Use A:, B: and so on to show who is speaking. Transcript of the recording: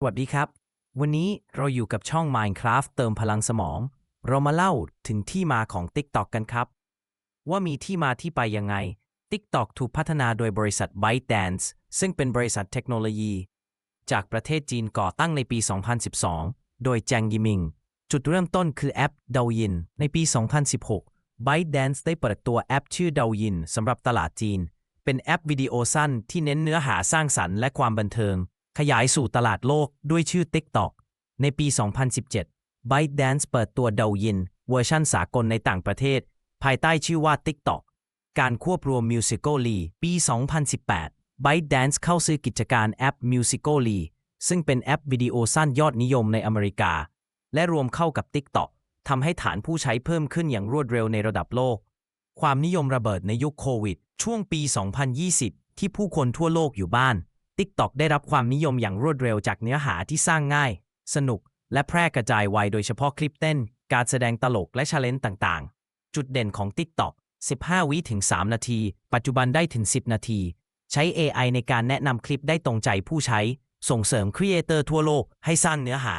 A: สวัสดีครับ วันนี้เราอยู่กับช่อง Minecraft เติมพลังสมอง เรามาเล่าถึงที่มาของ TikTok กันครับ ว่ามีที่มาที่ไปยังไง TikTok ถูกพัฒนาโดยบริษัท ByteDance ซึ่งเป็นบริษัทเทคโนโลยี จากประเทศจีนก่อตั้งในปี 2012 โดยแจงยิมิง จุดเริ่มต้นคือแอปดายิน ในปี 2016 ByteDance ได้เปิดตัวแอปชื่อดายินสำหรับตลาดจีน เป็นแอปวิดีโอสั้นที่เน้นเนื้อหาสร้างสรรค์และความบันเทิง ขยายสู่ตลาดโลกด้วยชื่อ TikTok ในปี 2017 ByteDance เปิดตัวเดายิน เวอร์ชันสากลในต่างประเทศ ภายใต้ชื่อว่า TikTok การควบรวม Musical.ly ปี 2018 ByteDance เข้าซื้อกิจการแอป Musical.ly ซึ่งเป็นแอปวิดีโอสั้นยอดนิยมในอเมริกา และรวมเข้ากับ TikTok ทำให้ฐานผู้ใช้เพิ่มขึ้นอย่างรวดเร็วในระดับโลก ความนิยมระเบิดในยุคโควิด ช่วงปี 2020 ที่ผู้คนทั่วโลกอยู่บ้าน TikTok ได้รับความนิยมอย่างรวดเร็วจากเนื้อหาที่สร้างง่าย สนุก และแพร่กระจายไวโดยเฉพาะคลิปเต้น การแสดงตลกและชาเลนจ์ต่างๆ จุดเด่นของ TikTok 15 วิถึง 3 นาที ปัจจุบันได้ถึง 10 นาที ใช้ AI ในการแนะนำคลิปได้ตรงใจผู้ใช้ ส่งเสริมครีเอเตอร์ทั่วโลกให้สร้างเนื้อหา